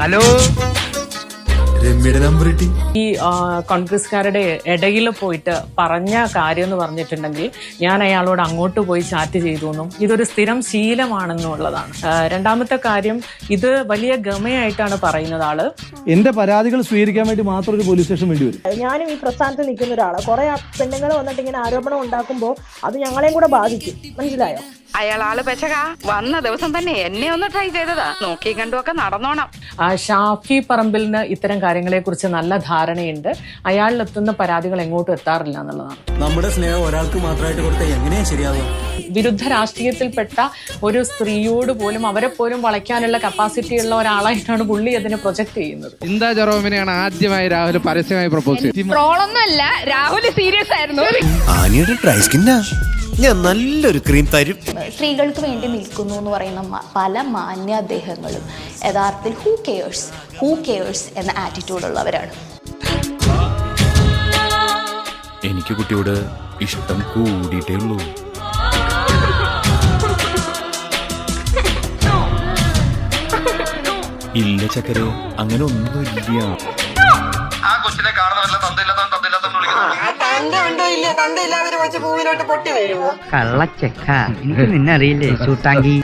Hello രമ്യയുടെ number കിട്ടി. ഈ കോൺഗ്രസ്കാരുടെ കോൺഗ്രസ്സുകാരുടെ ഇടയിൽ പോയിട്ട് പറഞ്ഞ കാര്യം എന്ന് പറഞ്ഞിട്ടുണ്ടെങ്കിൽ ഞാൻ അയാളോട് അങ്ങോട്ട് പോയി ചാറ്റ് ചെയ്തു എന്നും ഇതൊരു സ്ഥിരം ശീലമാണെന്നുള്ളതാണ് രണ്ടാമത്തെ കാര്യം ഇത് വലിയ ഗമയായിട്ടാണ് പറയുന്നത് ആൾ. എന്റെ പരാതികൾ സ്വീകരിക്കാൻ വേണ്ടി മാത്രം ഒരു പോലീസ് സ്റ്റേഷൻ വേണ്ടി വരും. ഞാനും ഈ പ്രസ്ഥാനത്ത് നിൽക്കുന്ന ഒരാളാണ് കുറെ പെണ്ണുങ്ങൾ വന്നിട്ട് ഇങ്ങനെ ആരോപണം ഉണ്ടാക്കുമ്പോൾ അത് ഞങ്ങളെയും കൂടെ ബാധിക്കും. മനസ്സിലായോ? അയാൾ ആൾ പെശക. വന്ന ദിവസം തന്നെ എന്നെ ഒന്ന് ട്രൈ ചെയ്തതാ. നോക്കി കണ്ടുമൊക്കെ നടന്നോണം. ഷാഫി പറമ്പിലിന് ഇത്തരം കാര്യങ്ങളെക്കുറിച്ച് നല്ല ധാരണയുണ്ട്. അയാളിലെത്തുന്ന പരാതികൾ എങ്ങോട്ടും എത്താറില്ല എന്നുള്ളതാണ്. നമ്മുടെ സ്നേഹം ഒരാൾക്ക് മാത്രമായിട്ട് കൊടുത്താൽ എങ്ങനെയാ ശരിയാവുക? വിരുദ്ധ രാഷ്ട്രീയത്തിൽപ്പെട്ട ഒരു സ്ത്രീയോട് പോലും അവരെ പോലും വളയ്ക്കാനുള്ള കപ്പാസിറ്റി ഉള്ള ഒരാളായിട്ടാണ് പുള്ളി അതിനെ പ്രൊജക്ട് ചെയ്യുന്നത്. ചിന്താ ജെറോമിനെയാണ് ആദ്യമായി രാഹുൽ പരസ്യമായി പ്രപ്പോസ് ചെയ്തത്. ട്രോളൊന്നുമല്ല രാഹുൽ സീരിയസ് ആയിരുന്നു. ആനിയുടെ ഡ്രൈ സ്കിന്നാ ഞാൻ നല്ലൊരു ക്രീം തരും. സ്ത്രീകൾക്ക് വേണ്ടി നിൽക്കുന്നു എന്ന് പറയുന്ന പല മാന്യ അദ്ദേഹങ്ങളും. യഥാർത്ഥത്തിൽ ഹൂ കെയേഴ്സ് ഹൂ കെയേഴ്സ് എന്ന ആറ്റിറ്റ്യൂഡ് ഉള്ളവരാണ്. എനിക്ക് കുട്ടിയോട് ഇഷ്ടം കൂടിയിട്ടേ ഉള്ളൂ. ഇല്ല ചക്കരെ അങ്ങനെ ഒന്നുമില്ല കള്ളച്ചക്ക. എനിക്ക് നിന്നറിയില്ലേ ചൂട്ടാങ്കി